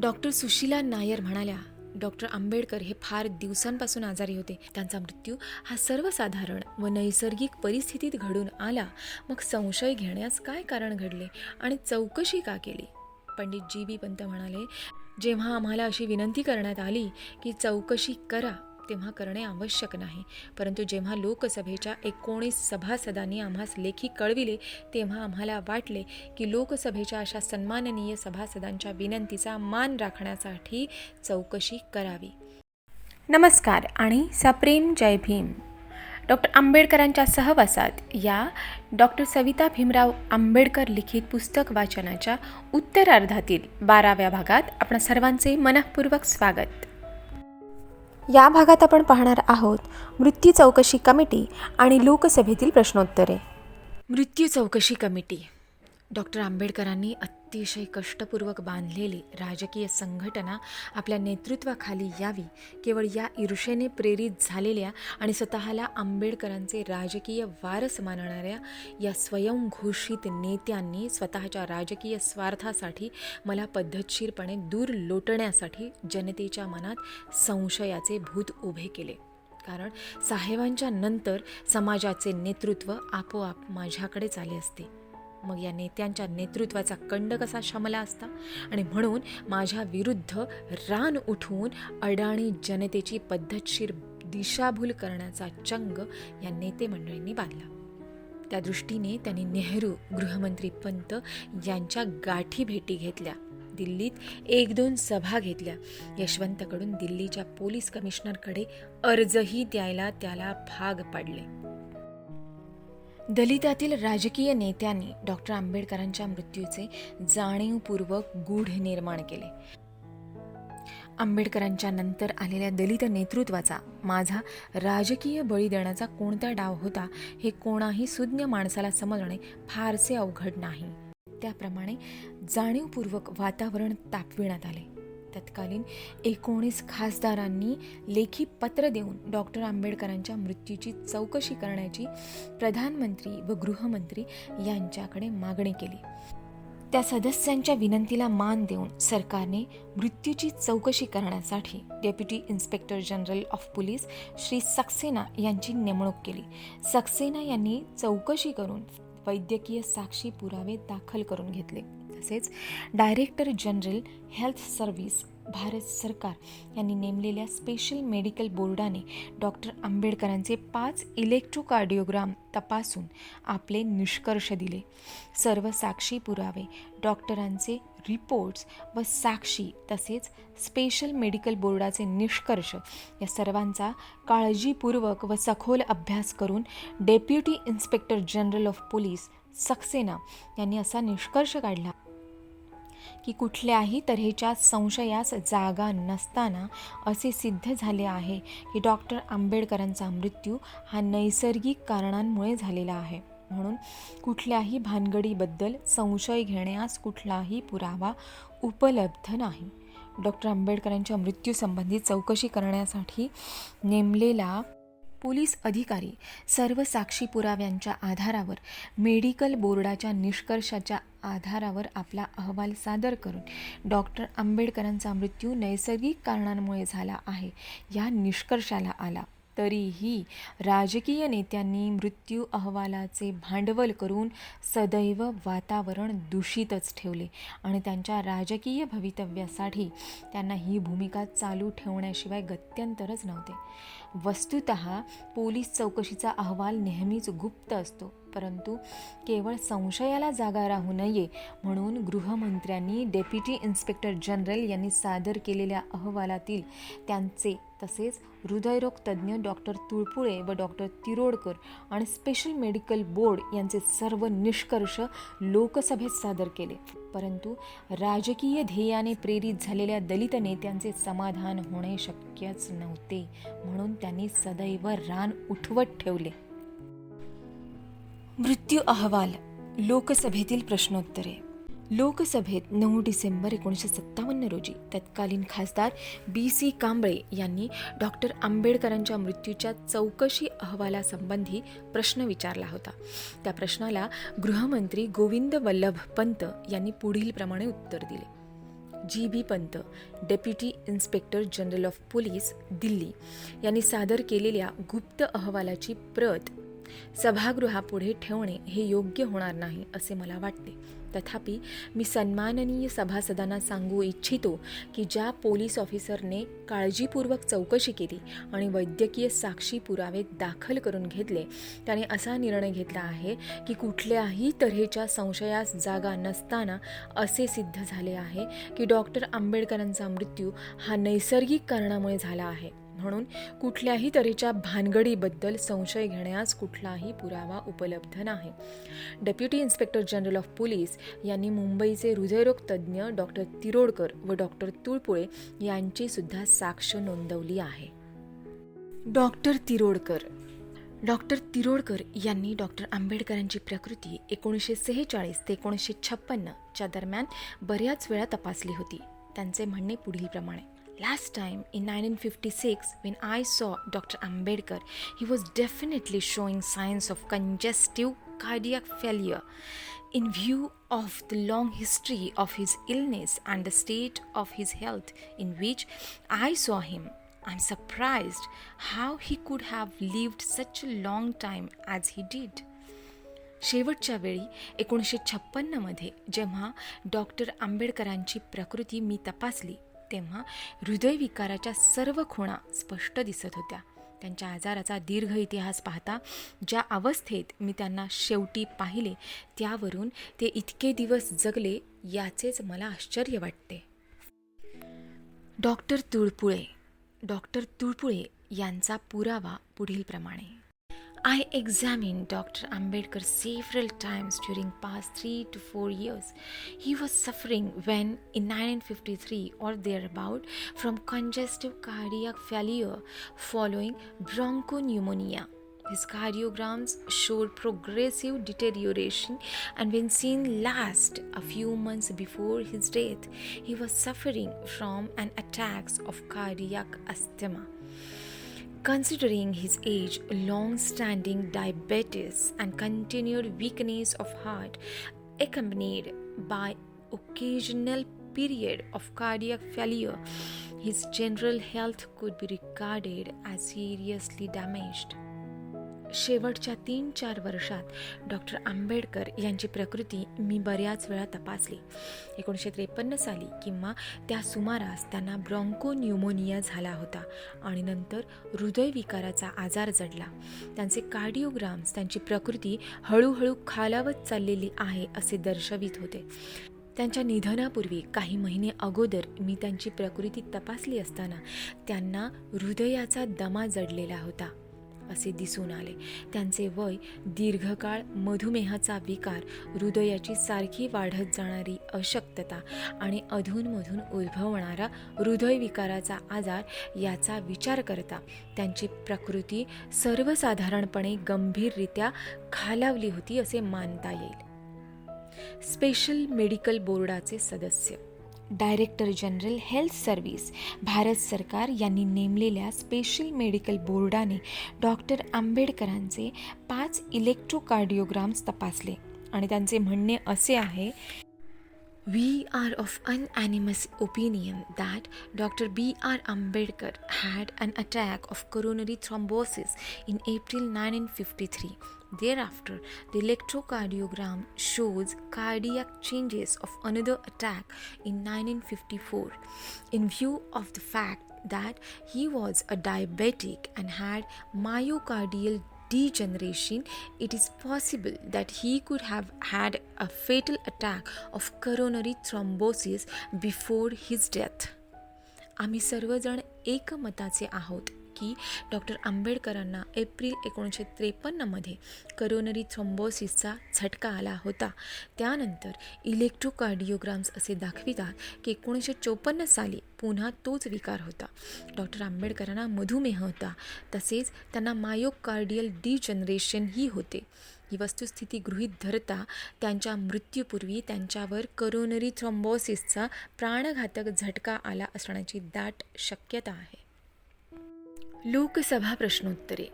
Doctor Sushila Nair म्हणाल्या doctor Ambedkar हे फार दिवसांपासून आजारी होते. त्यांचा मृत्यू हा सर्वसाधारण व नैसर्गिक परिस्थितीत घडून आला. मग संशय घेण्यास काय कारण घडले आणि चौकशी का केली? पंडित जी बी पंत म्हणाले जेव्हा आम्हाला अशी विनंती करण्यात आली की चौकशी करा तेव्हा करणे आवश्यक नाही. परंतु जेव्हा लोकसभेच्या एकोणीस सभासदांनी आम्हास लेखी कळविले तेव्हा आम्हाला वाटले की लोकसभेच्या अशा सन्माननीय सभासदांच्या विनंतीचा मान राखण्यासाठी चौकशी करावी. नमस्कार आणि सप्रेम जय भीम. डॉक्टर आंबेडकरांच्या सहवासात या डॉक्टर सविता भीमराव आंबेडकर लिखित पुस्तक वाचनाच्या उत्तरार्धातील बाराव्या भागात आपण सर्वांचे मनःपूर्वक स्वागत. या भागात आपण पाहणार आहोत मृत्यू चौकशी कमिटी आणि लोकसभेतील प्रश्नोत्तरे. मृत्यू चौकशी कमिटी. डॉक्टर आंबेडकरांनी अतिशय कष्टपूर्वक बांधलेली राजकीय संघटना आपल्या नेतृत्वाखाली यावी केवळ या ईर्षेने प्रेरित झालेल्या आणि स्वतःला आंबेडकरांचे राजकीय वारस मानणाऱ्या या स्वयंघोषित नेत्यांनी स्वतःच्या राजकीय स्वार्थासाठी मला पद्धतशीरपणे दूर लोटण्यासाठी जनतेच्या मनात संशयाचे भूत उभे केले. कारण साहेबांच्या नंतर समाजाचे नेतृत्व आपोआप माझ्याकडेच आले असते. मग या नेत्यांच्या नेतृत्वाचा कंड कसा शमला असता? आणि म्हणून माझ्या विरुद्ध रान उठवून अडाणी जनतेची पद्धतशीर दिशाभूल करण्याचा चंग या नेते मंडळींनी बांधला. त्या दृष्टीने त्यांनी नेहरू गृहमंत्री पंत यांच्या गाठी भेटी घेतल्या. दिल्लीत एक दोन सभा घेतल्या. यशवंतकडून दिल्लीच्या पोलीस कमिशनरकडे अर्जही द्यायला त्याला भाग पाडले. दलितातील राजकीय नेत्यांनी डॉक्टर आंबेडकरांच्या मृत्यूचे जाणीवपूर्वक गूढ निर्माण केले. आंबेडकरांच्या नंतर आलेल्या दलित नेतृत्वाचा माझा राजकीय बळी देण्याचा कोणता डाव होता हे कोणाही सुज्ञ माणसाला समजणे फारसे अवघड नाही. त्याप्रमाणे जाणीवपूर्वक वातावरण तापविण्यात आले. तत्कालीन एकोणीस खासदारांनी लेखी पत्र देऊन डॉक्टर आंबेडकरांच्या मृत्यूची चौकशी करण्याची प्रधानमंत्री व गृहमंत्री यांच्याकडे मागणी केली. त्या सदस्यांच्या विनंतीला मान देऊन सरकारने मृत्यूची चौकशी करण्यासाठी deputy inspector general of police Shri Saxena यांची नेमणूक केली. सक्सेना यांनी चौकशी करून वैद्यकीय साक्षी पुरावे दाखल करून घेतले. तसेच director general health service Bharat सरकार यांनी नेमलेल्या स्पेशल मेडिकल बोर्डाने डॉक्टर आंबेडकरांचे पाच इलेक्ट्रोकार्डिओग्राम तपासून आपले निष्कर्ष दिले. सर्व साक्षी पुरावे डॉक्टरांचे रिपोर्ट्स व साक्षी तसेच स्पेशल मेडिकल बोर्डाचे निष्कर्ष या सर्वांचा काळजीपूर्वक व सखोल अभ्यास करून deputy inspector general of police Saxena यांनी असा निष्कर्ष काढला. की कुठल्याही तऱ्हेच्या संशयास जागा नसताना असे सिद्ध झाले आहे की डॉक्टर आंबेडकरांचा मृत्यू हा नैसर्गिक कारणांमुळे झालेला आहे. म्हणून कुठल्याही भानगडीबद्दल संशय घेण्यास कुठलाही पुरावा उपलब्ध नाही. डॉक्टर आंबेडकरांच्या मृत्यूसंबंधी चौकशी करण्यासाठी नेमलेला पोलीस अधिकारी सर्व साक्षी पुराव्यांच्या आधारावर मेडिकल बोर्डाच्या निष्कर्षाच्या आधारावर आपला अहवाल सादर करून डॉक्टर आंबेडकरांचा मृत्यू नैसर्गिक कारणांमुळे झाला आहे या निष्कर्षाला आला. तरीही राजकीय नेत्यांनी मृत्यू अहवालाचे भांडवल करून सदैव वातावरण दूषितच ठेवले आणि त्यांच्या राजकीय भवितव्यासाठी त्यांना ही भूमिका चालू ठेवण्याशिवाय गत्यंतरच नव्हते. वस्तुत पोलीस चौकशीचा अहवाल नेहमीच गुप्त असतो. परंतु केवळ संशयाला जागा राहू नये म्हणून गृहमंत्र्यांनी डेप्युटी इन्स्पेक्टर जनरल यांनी सादर केलेल्या अहवालातील त्यांचे तसेच हृदयरोग तज्ज्ञ डॉक्टर तुळपुळे व डॉक्टर तिरोडकर आणि स्पेशल मेडिकल बोर्ड यांचे सर्व निष्कर्ष लोकसभेत सादर केले. परंतु राजकीय ध्येयाने प्रेरित झालेल्या दलित नेत्यांचे समाधान होणे शक्यच नव्हते म्हणून त्यांनी सदैव रान उठवत ठेवले. मृत्यू अहवाल लोकसभेतील प्रश्नोत्तरे. लोकसभेत नऊ डिसेंबर एकोणीसशे सत्तावन्न रोजी तत्कालीन खासदार बी सी कांबळे यांनी डॉक्टर आंबेडकरांच्या मृत्यूच्या चौकशी अहवालासंबंधी प्रश्न विचारला होता. त्या प्रश्नाला गृहमंत्री गोविंद वल्लभ पंत यांनी पुढीलप्रमाणे उत्तर दिले. G B Pant deputy inspector general of police Delhi यांनी सादर केलेल्या गुप्त अहवालाची प्रत सभागृहापुढे ठेवणे हे योग्य होणार नाही असे मला वाटते. तथापि मी सन्माननीय सभासदांना सांगू इच्छितो की ज्या पोलीस ऑफिसरने काळजीपूर्वक चौकशी केली आणि वैद्यकीय साक्षी पुरावे दाखल करून घेतले त्याने असा निर्णय घेतला आहे की कुठल्याही तऱ्हेच्या संशयास जागा नसताना असे सिद्ध झाले आहे की डॉक्टर आंबेडकरांचा मृत्यू हा नैसर्गिक कारणामुळे झाला आहे. म्हणून कुठल्याही तऱ्हेच्या भानगडीबद्दल संशय घेण्यास कुठलाही पुरावा उपलब्ध नाही. Deputy inspector general of police यांनी मुंबईचे हृदयरोग तज्ज्ञ डॉक्टर तिरोडकर व डॉक्टर तुळपुळे यांची सुद्धा साक्ष नोंदवली आहे. डॉक्टर तिरोडकर. डॉक्टर तिरोडकर यांनी डॉक्टर आंबेडकरांची प्रकृती एकोणीसशे सेहेचाळीस ते एकोणीसशे छप्पन्नच्या दरम्यान बऱ्याच वेळा तपासली होती. त्यांचे म्हणणे पुढीलप्रमाणे. Last time in 1956, when I saw Dr. Ambedkar, he was definitely showing signs of congestive cardiac failure. In view of the long history of his illness and the state of his health in which I saw him, I'm surprised how he could have lived such a long time as he did. शेवटच्या वेळी एकोणीसशे छप्पन्नमध्ये जेव्हा doctor आंबेडकरांची प्रकृती मी तपासली तेव्हा हृदयविकाराच्या सर्व खुणा स्पष्ट दिसत होत्या. त्यांच्या आजाराचा दीर्घ इतिहास पाहता ज्या अवस्थेत मी त्यांना शेवटी पाहिले त्यावरून ते इतके दिवस जगले याचेच मला आश्चर्य वाटते. डॉक्टर तुळपुळे डॉक्टर तुळपुळे यांचा पुरावा पुढीलप्रमाणे. I examined Dr. Ambedkar several times during past three to four years. He was suffering when, in 1953 or thereabout, from congestive cardiac failure following bronchopneumonia. His cardiograms showed progressive deterioration, and when seen last a few months before his death, he was suffering from an attacks of cardiac asthma. Considering his age, long standing diabetes, and continued weakness of heart, accompanied by occasional period of cardiac failure, his general health could be regarded as seriously damaged. शेवटच्या तीन चार वर्षात doctor Ambedkar यांची प्रकृती मी बऱ्याच वेळा तपासली. एकोणीसशे त्रेपन्न साली किंवा त्या सुमारास त्यांना ब्रॉन्को न्यूमोनिया झाला होता आणि नंतर हृदयविकाराचा आजार जडला. त्यांचे कार्डिओग्राम्स त्यांची प्रकृती हळूहळू खालावत चाललेली आहे असे दर्शवित होते. त्यांच्या निधनापूर्वी काही महिने अगोदर मी त्यांची प्रकृती तपासली असताना त्यांना हृदयाचा दमा जडलेला होता. असे दिसून आले. त्यांचे वय दीर्घकाळ मधुमेहाचा विकार हृदयाची सारखी वाढत जाणारी अशक्तता आणि अधूनमधून उद्भवणारा हृदयविकाराचा आजार याचा विचार करता त्यांची प्रकृती सर्वसाधारणपणे गंभीररित्या खालावली होती असे मानता येईल. स्पेशल मेडिकल बोर्डाचे सदस्य director general health service Bharat सरकार यांनी नेमलेल्या स्पेशल मेडिकल बोर्डाने डॉक्टर आंबेडकरांचे पाच इलेक्ट्रोकार्डिओग्राम्स तपासले आणि त्यांचे म्हणणे असे आहे We are of unanimous opinion that Dr. B.R. Ambedkar had an attack of coronary thrombosis in April 1953. Thereafter, the electrocardiogram shows cardiac changes of another attack in 1954. In view of the fact that he was a diabetic and had myocardial degeneration, it is possible that he could have had a fatal attack of coronary thrombosis before his death. आम्ही सर्वजण एकमताचे आहोत की doctor आंबेडकरांना April एकोणीसशे त्रेपन्नमध्ये coronary थ्रोम्बोसिसचा झटका आला होता. त्यानंतर इलेक्ट्रोकार्डिओग्राम्स असे दाखवितात की एकोणीसशे चोपन्न साली पुन्हा तोच विकार होता. डॉक्टर आंबेडकरांना मधुमेह होता. तसेच त्यांना मायोकार्डियल डिजनरेशनही होते. ही वस्तुस्थिती गृहीत धरता त्यांच्या मृत्यूपूर्वी त्यांच्यावर करोनरी थ्रोम्बोसिसचा प्राणघातक झटका आला असण्याची दाट शक्यता आहे. लोकसभा प्रश्नोत्तरे.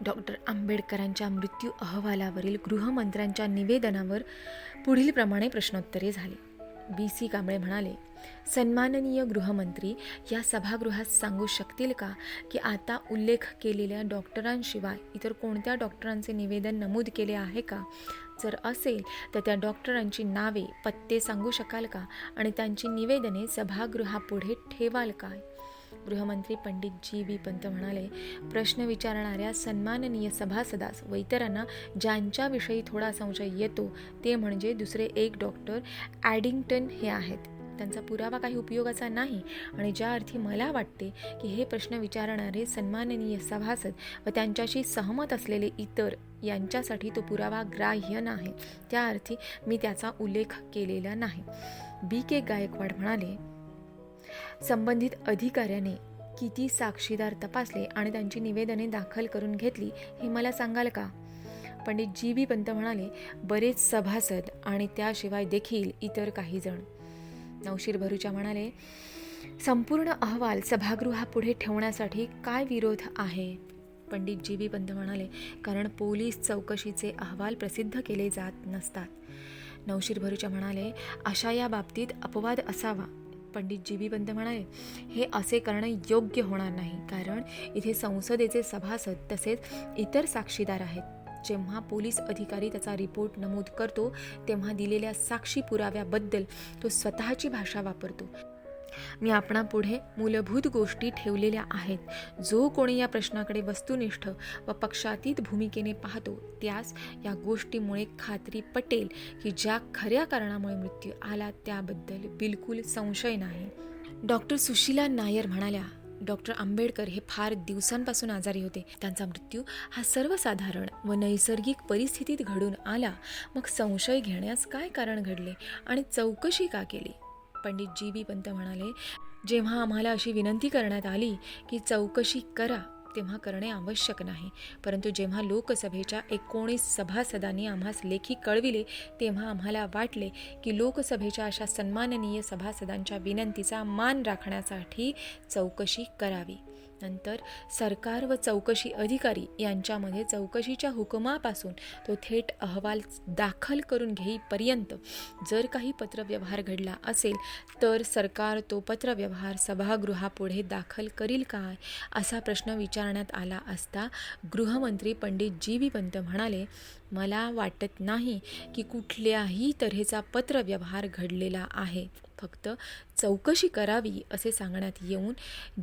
डॉक्टर आंबेडकरांच्या मृत्यू अहवालावरील गृहमंत्र्यांच्या निवेदनावर पुढीलप्रमाणे प्रश्नोत्तरे झाली. बी. सी. कांबळे म्हणाले सन्माननीय गृहमंत्री या सभागृहात सांगू शकतील का की आता उल्लेख केलेल्या डॉक्टरांशिवाय इतर कोणत्या डॉक्टरांचे निवेदन नमूद केले आहे का? जर असेल तर त्या डॉक्टरांची नावे पत्ते सांगू शकाल का? आणि त्यांची निवेदने सभागृहापुढे ठेवाल काय? गृहमंत्री पंडित जी बी पंत म्हणाले प्रश्न विचारणाऱ्या सन्माननीय सभासदास व इतरांना ज्यांच्याविषयी थोडा संशय येतो ते म्हणजे दुसरे एक डॉक्टर ॲडिंग्टन हे आहेत. त्यांचा पुरावा काही उपयोगाचा नाही आणि ज्या अर्थी मला वाटते की हे प्रश्न विचारणारे सन्माननीय सभासद व त्यांच्याशी सहमत असलेले इतर यांच्यासाठी तो पुरावा ग्राह्य नाही. त्या अर्थी मी त्याचा उल्लेख केलेला नाही. बी के गायकवाड म्हणाले संबंधित अधिकाऱ्याने किती साक्षीदार तपासले आणि त्यांची निवेदने दाखल करून घेतली हे मला सांगाल का? पंडित जी बी पंत म्हणाले बरेच सभासद आणि त्याशिवाय देखील इतर काही जण. नवशीर भरूच्या म्हणाले संपूर्ण अहवाल सभागृहापुढे ठेवण्यासाठी काय विरोध आहे? पंडित जी बी पंत म्हणाले कारण पोलीस चौकशीचे अहवाल प्रसिद्ध केले जात नसतात. नवशीर भरूच्या म्हणाले अशा या बाबतीत अपवाद असावा. पंडित जी बी पंत म्हणाले हे असे करणं योग्य होणार नाही कारण इथे संसदेचे सभासद तसेच इतर साक्षीदार आहेत. जेव्हा पोलीस अधिकारी त्याचा रिपोर्ट नमूद करतो तेव्हा दिलेल्या साक्षी पुराव्याबद्दल तो स्वतःची भाषा वापरतो. मी आपणापुढे मूलभूत गोष्टी ठेवलेल्या आहेत. जो कोणी या प्रश्नाकडे वस्तुनिष्ठ व पक्षातीत भूमिकेने पाहतो त्यास या गोष्टीमुळे खात्री पटेल की ज्या खऱ्या कारणामुळे मृत्यू आला त्याबद्दल बिलकुल संशय नाही. डॉक्टर सुशीला नायर म्हणाल्या डॉक्टर आंबेडकर हे फार दिवसांपासून आजारी होते. त्यांचा मृत्यू हा सर्वसाधारण व नैसर्गिक परिस्थितीत घडून आला. मग संशय घेण्यास काय कारण घडले आणि चौकशी का केली? पंडित जी बी पंत म्हणाले जेव्हा आम्हाला अशी विनंती करण्यात आली की चौकशी करा तेव्हा करणे आवश्यक नाही. परंतु जेव्हा लोकसभेच्या एकोणीस सभासदांनी आम्हास लेखी कळविले तेव्हा आम्हाला वाटले की लोकसभेच्या अशा सन्माननीय सभासदांच्या विनंतीचा मान राखण्यासाठी चौकशी करावी. नंतर सरकार व चौकशी अधिकारी यांच्यामध्ये चौकशीच्या हुकुमापासून तो थेट अहवाल दाखल करून घेईपर्यंत जर काही पत्रव्यवहार घडला असेल तर सरकार तो पत्रव्यवहार सभागृहापुढे दाखल करील काय असा प्रश्न विचारण्यात आला असता गृहमंत्री पंडित जी बी पंत म्हणाले मला वाटत नाही की कुठल्याही तऱ्हेचा पत्रव्यवहार घडलेला आहे. फक्त चौकशी करावी असे सांगण्यात येऊन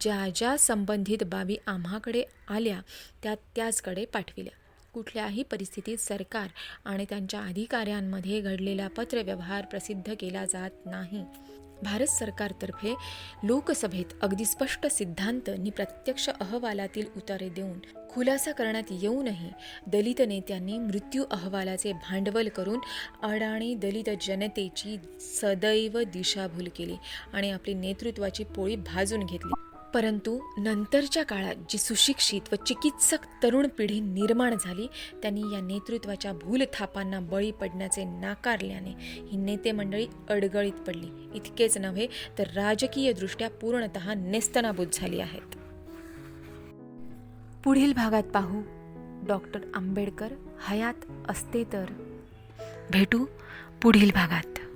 ज्या ज्या संबंधित बाबी आम्हाकडे आल्या त्या त्याचकडे पाठविल्या. कुठल्याही परिस्थितीत सरकार आणि त्यांच्या अधिकाऱ्यांमध्ये घडलेला पत्रव्यवहार प्रसिद्ध केला जात नाही. भारत सरकारतर्फे लोकसभेत अगदी स्पष्ट सिद्धांत नि प्रत्यक्ष अहवालातील उतारे देऊन खुलासा करण्यात येऊनही दलित नेत्यांनी मृत्यू अहवालाचे भांडवल करून अडाणी दलित जनतेची सदैव दिशाभूल केली आणि आपली नेतृत्वाची पोळी भाजून घेतली. परंतु नंतरच्या काळात जी सुशिक्षित व चिकित्सक तरुण पिढी निर्माण झाली त्यांनी या नेतृत्वाच्या भूलथापांना बळी पडण्याचे नाकारल्याने ही नेते मंडळी अडगळीत पडली. इतकेच नव्हे तर राजकीयदृष्ट्या पूर्णतः नेस्तनाबूत झाली आहेत. पुढील भागात पाहू. डॉक्टर आंबेडकर हयात असते तर. भेटू पुढील भागात.